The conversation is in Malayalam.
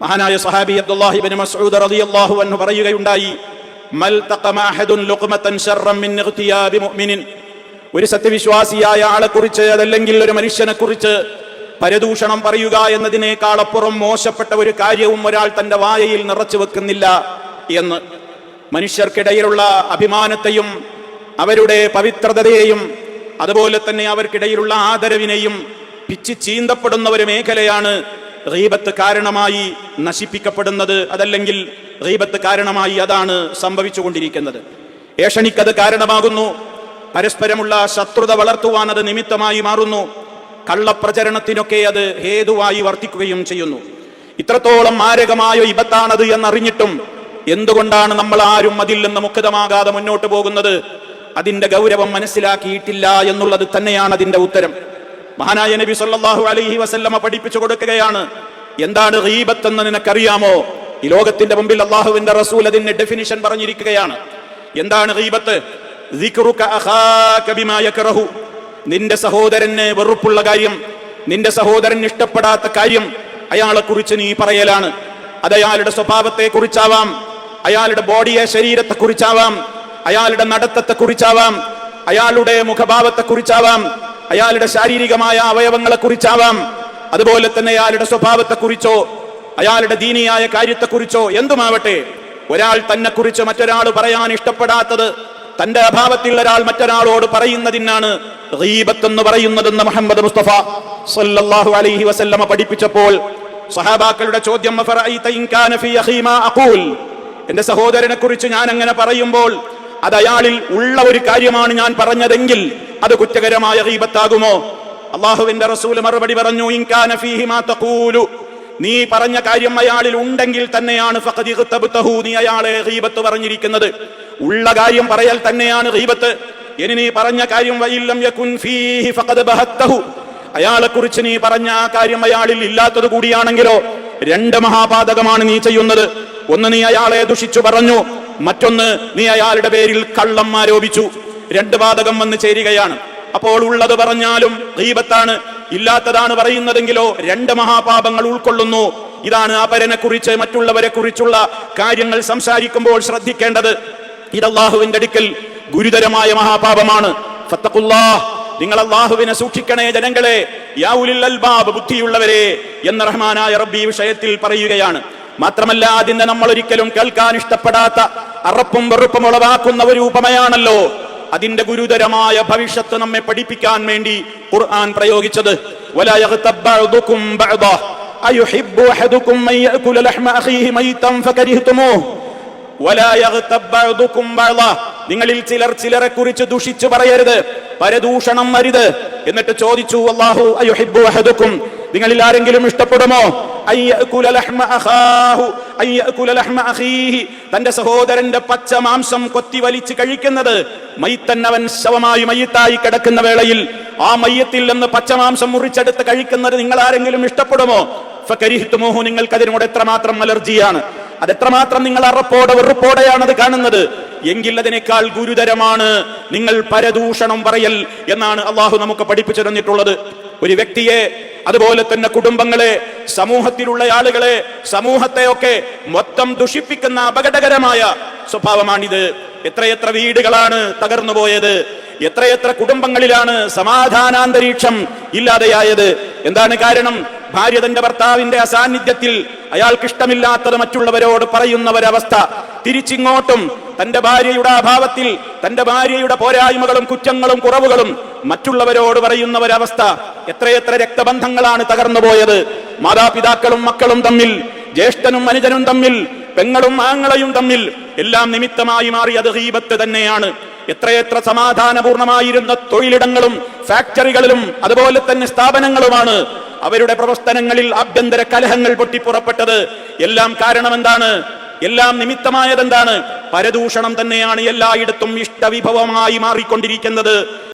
മഹാനായ സഹാബി അബ്ദുല്ലാഹി ബിൻ മസ്ഊദ് റളിയല്ലാഹു അൻഹു പറയുകയുണ്ടായി മൽ തഖമ അഹദുൻ ലുഖ്മതൻ ശർറൻ മിൻ ഇഗ്തിയാബി മുഅ്മിനിൻ. ഒരു സത്യവിശ്വാസിയായ ആളെ കുറിച്ച് അതല്ലെങ്കിൽ ഒരു മനുഷ്യനെ കുറിച്ച് പരദൂഷണം പറയുക എന്നതിനേക്കാൾ അപ്പുറം മോശപ്പെട്ട ഒരു കാര്യവും ഒരാൾ തന്റെ വായയിൽ നിറച്ചു വെക്കുന്നില്ല എന്ന്. മനുഷ്യർക്കിടയിലുള്ള അഭിമാനത്തെയും അവരുടെ പവിത്രതയെയും അതുപോലെ തന്നെ അവർക്കിടയിലുള്ള ആദരവിനെയും പിച്ചി ചീന്തപ്പെടുന്ന ഒരു മേഖലയാണ് റീബത്ത് കാരണമായി നശിപ്പിക്കപ്പെടുന്നത് അതല്ലെങ്കിൽ റീബത്ത് കാരണമായി അതാണ് സംഭവിച്ചുകൊണ്ടിരിക്കുന്നത്. ഏഷണിക്കത് കാരണമാകുന്നു. പരസ്പരമുള്ള ശത്രുത വളർത്തുവാൻ അത് നിമിത്തമായി മാറുന്നു. കള്ളപ്രചരണത്തിനൊക്കെ അത് ഹേതുവായി വർത്തിക്കുകയും ചെയ്യുന്നു. ഇത്രത്തോളം മാരകമായ ഇബത്താണത് എന്നറിഞ്ഞിട്ടും എന്തുകൊണ്ടാണ് നമ്മൾ ആരും അതിൽ നിന്ന് മുക്തമാകാതെ മുന്നോട്ട് പോകുന്നത്? അതിന്റെ ഗൗരവം മനസ്സിലാക്കിയിട്ടില്ല എന്നുള്ളത് തന്നെയാണ് അതിന്റെ ഉത്തരം. മഹാനായ നബി സല്ലാഹു അലൈഹി വസല്ലമ പഠിപ്പിച്ചു കൊടുക്കുകയാണ്. എന്താണ് റീബത്ത് എന്ന് നിനക്കറിയാമോ? ഈ ലോകത്തിന്റെ മുമ്പിൽ അള്ളാഹുവിന്റെ റസൂൽ അതിന്റെ ഡെഫിനിഷൻ പറഞ്ഞിരിക്കുകയാണ്. എന്താണ് റീബത്ത് നിന്റെ സഹോദരന് വെറുപ്പുള്ള കാര്യം നിന്റെ സഹോദരൻ ഇഷ്ടപ്പെടാത്ത കാര്യം അയാളെ കുറിച്ച് നീ പറയലാണ്. അത് അയാളുടെ സ്വഭാവത്തെ കുറിച്ചാവാം അയാളുടെ ബോഡിയെ ശരീരത്തെ കുറിച്ചാവാം അയാളുടെ നടത്തത്തെ കുറിച്ചാവാം അയാളുടെ മുഖഭാവത്തെ കുറിച്ചാവാം അയാളുടെ ശാരീരികമായ അവയവങ്ങളെ കുറിച്ചാവാം അതുപോലെ തന്നെ അയാളുടെ സ്വഭാവത്തെ കുറിച്ചോ അയാളുടെ ദീനിയായ കാര്യത്തെക്കുറിച്ചോ എന്തുമാവട്ടെ ഒരാൾ തന്നെ കുറിച്ച് മറ്റൊരാൾ പറയാൻ ഇഷ്ടപ്പെടാത്തത് തന്റെ അഭാവത്തിൽ ഒരാൾ മറ്റൊരാളോട് പറയുന്നതിനാണ് റീബത്തെന്ന് പറയുന്നതെന്ന് മുഹമ്മദ് മുസ്തഫ സല്ലല്ലാഹു അലൈഹി വസല്ലമ പഠിപ്പിച്ചപ്പോൾ സഹാബാക്കളുടെ ചോദ്യം "അഫറഅയ്ത ഇൻ കാന ഫീ അഖീ അഖൂൽ?" എന്റെ സഹോദരനെ കുറിച്ച് ഞാൻ അങ്ങനെ പറയുമ്പോൾ അത് അയാളിൽ ഉള്ള ഒരു കാര്യമാണ് ഞാൻ പറഞ്ഞതെങ്കിൽ അത് കുറ്റകരമായ ഗീബത്താകുമോ? അള്ളാഹുവിന്റെ റസൂൽ മറുപടി പറഞ്ഞു ഇൻകാനൂലു കാന ഫീഹി മാ തഖൂലു." നീ പറഞ്ഞ കാര്യം അയാളിൽ ഉണ്ടെങ്കിൽ തന്നെയാണ് നീ അയാളെ ഗീബത്ത് പറഞ്ഞിരിക്കുന്നത്. ഉള്ള കാര്യം പറയൽ തന്നെയാണ് ഹീബത്ത് ഇനി നീ പറഞ്ഞ കാര്യം അയാളെ കുറിച്ച് നീ പറഞ്ഞ ആ കാര്യം അയാളിൽ ഇല്ലാത്തത് കൂടിയാണെങ്കിലോ രണ്ട് മഹാപാതകമാണ് നീ ചെയ്യുന്നത്. ഒന്ന് നീ അയാളെ ദുഷിച്ചു പറഞ്ഞു മറ്റൊന്ന് നീ അയാളുടെ പേരിൽ കള്ളം ആരോപിച്ചു. രണ്ട് വാതകം വന്ന് ചേരുകയാണ്. അപ്പോൾ ഉള്ളത് പറഞ്ഞാലും ദീപത്താണ്. ഇല്ലാത്തതാണ് പറയുന്നതെങ്കിലോ രണ്ട് മഹാപാപങ്ങൾ ഉൾക്കൊള്ളുന്നു. ഇതാണ് അപരനെ കുറിച്ച് മറ്റുള്ളവരെ കുറിച്ചുള്ള കാര്യങ്ങൾ സംസാരിക്കുമ്പോൾ ശ്രദ്ധിക്കേണ്ടത്. ഇത് അള്ളാഹുവിന്റെ അടുക്കൽ ഗുരുതരമായ മഹാപാപമാണ്. നിങ്ങൾ അള്ളാഹുവിനെ സൂക്ഷിക്കണേ ജനങ്ങളെ. ബുദ്ധിയുള്ളവരെ എന്ന റഹ്മാനായ റബ്ബി വിഷയത്തിൽ പറയുകയാണ്. മാത്രമല്ല അതിന്റെ നമ്മൾ ഒരിക്കലും കേൾക്കാൻ ഇഷ്ടപ്പെടാത്ത അറപ്പും വെറുപ്പും ഉളവാക്കുന്ന ഒരു ഉപമയാണല്ലോ അതിന്റെ ഗുരുതരമായ ഭവിഷ്യത്ത് നമ്മെ പഠിപ്പിക്കാൻ വേണ്ടി ഖുർആൻ പ്രയോഗിച്ചത്. നിങ്ങളിൽ ചിലർ ചിലരെ കുറിച്ച് ദുഷിച്ചു പറയരുത് പരദൂഷണം വരുത് എന്നിട്ട് ചോദിച്ചു അല്ലാഹു അയുഹിബ്ബു അഹദുകും. നിങ്ങളിൽ ആരെങ്കിലും ഇഷ്ടപ്പെടുമോ തന്റെ സഹോദരന്റെ പച്ച മാംസം കൊത്തി വലിച്ച് കഴിക്കുന്നത് മയ്യത്തന്നവൻ ശവമായി മയ്യത്തായി കിടക്കുന്ന വേളയിൽ. ആ മയ്യത്തിൽ നിന്ന് പച്ച പച്ചമാംസം മുറിച്ചെടുത്ത് കഴിക്കുന്നത് നിങ്ങൾ ആരെങ്കിലും ഇഷ്ടപ്പെടുമോ? ഫകരിഹിത്തുമോഹു നിങ്ങൾക്ക് അതിനോട് എത്രമാത്രം അലർജിയാണ്? അത് എത്രമാത്രം നിങ്ങൾ അറപ്പോടെ വെറുപ്പോടെയാണ് അത് കാണുന്നത്? എങ്കിൽ അതിനേക്കാൾ ഗുരുതരമാണ് നിങ്ങൾ പരദൂഷണം പറയൽ എന്നാണ് അള്ളാഹു നമുക്ക് പഠിപ്പിച്ചു തന്നിട്ടുള്ളത്. ഒരു വ്യക്തിയെ അതുപോലെ തന്നെ കുടുംബങ്ങളെ സമൂഹത്തിലുള്ള ആളുകളെ സമൂഹത്തെയൊക്കെ മൊത്തം ദുഷിപ്പിക്കുന്ന അപകടകരമായ സ്വഭാവമാണിത്. എത്രയെത്ര വീടുകളാണ് തകർന്നു പോയത് എത്രയെത്ര കുടുംബങ്ങളിലാണ് സമാധാനാന്തരീക്ഷം ഇല്ലാതെയായത്. എന്താണ് കാരണം? ഭാര്യ തന്റെ ഭർത്താവിന്റെ അസാന്നിധ്യത്തിൽ അയാൾക്ക് ഇഷ്ടമില്ലാത്തത് മറ്റുള്ളവരോട് പറയുന്ന ഒരവസ്ഥ തിരിച്ചിങ്ങോട്ടും തന്റെ ഭാര്യയുടെ അഭാവത്തിൽ തന്റെ ഭാര്യയുടെ പോരായ്മകളും കുറ്റങ്ങളും കുറവുകളും മറ്റുള്ളവരോട് പറയുന്ന ഒരവസ്ഥ എത്രയെത്ര രക്തബന്ധങ്ങളാണ് തകർന്നു പോയത്? മാതാപിതാക്കളും മക്കളും തമ്മിൽ ജ്യേഷ്ഠനും അനുജനും തമ്മിൽ പെങ്ങളും ആങ്ങളയും തമ്മിൽ എല്ലാം നിമിത്തമായി മാറിയത് ഹീബത്ത് തന്നെയാണ്. എത്രയെത്ര സമാധാനപൂർണമായിരുന്ന തൊഴിലിടങ്ങളും ഫാക്ടറികളിലും അതുപോലെ തന്നെ സ്ഥാപനങ്ങളുമാണ് അവരുടെ പ്രവർത്തനങ്ങളിൽ ആഭ്യന്തര കലഹങ്ങൾ പൊട്ടിപ്പുറപ്പെട്ടത്. എല്ലാം കാരണം എന്താണ് എല്ലാം നിമിത്തമായതെന്താണ്? പരദൂഷണം തന്നെയാണ് എല്ലായിടത്തും ഇഷ്ടവിഭവമായി മാറിക്കൊണ്ടിരിക്കുന്നത്.